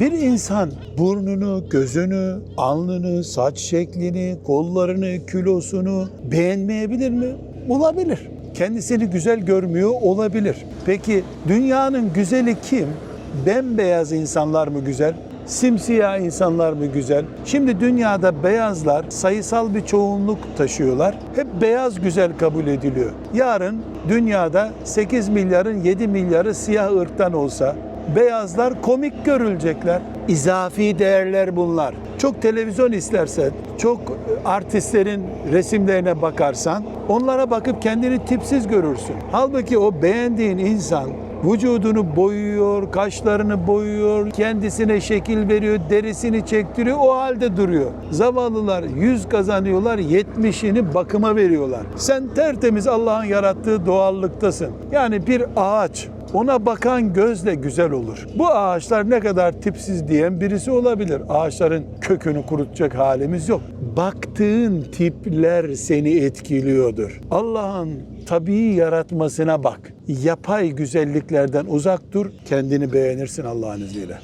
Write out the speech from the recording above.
Bir insan burnunu, gözünü, alnını, saç şeklini, kollarını, kilosunu beğenmeyebilir mi? Olabilir. Kendisini güzel görmüyor olabilir. Peki dünyanın güzeli kim? Bembeyaz insanlar mı güzel? Simsiyah insanlar mı güzel? Şimdi dünyada beyazlar sayısal bir çoğunluk taşıyorlar. Hep beyaz güzel kabul ediliyor. Yarın dünyada 8 milyarın 7 milyarı siyah ırktan olsa beyazlar komik görülecekler. İzafi değerler bunlar. Çok televizyon istersen, çok artistlerin resimlerine bakarsan onlara bakıp kendini tipsiz görürsün. Halbuki o beğendiğin insan vücudunu boyuyor, kaşlarını boyuyor, kendisine şekil veriyor, derisini çektiriyor, o halde duruyor. Zavallılar 100 kazanıyorlar, 70'ini bakıma veriyorlar. Sen tertemiz Allah'ın yarattığı doğallıktasın. Yani bir ağaç ona bakan gözle güzel olur. Bu ağaçlar ne kadar tipsiz diyen birisi olabilir. Ağaçların kökünü kurutacak halimiz yok. Baktığın tipler seni etkiliyordur. Allah'ın tabii yaratmasına bak. Yapay güzelliklerden uzak dur, kendini beğenirsin Allah'ın izniyle.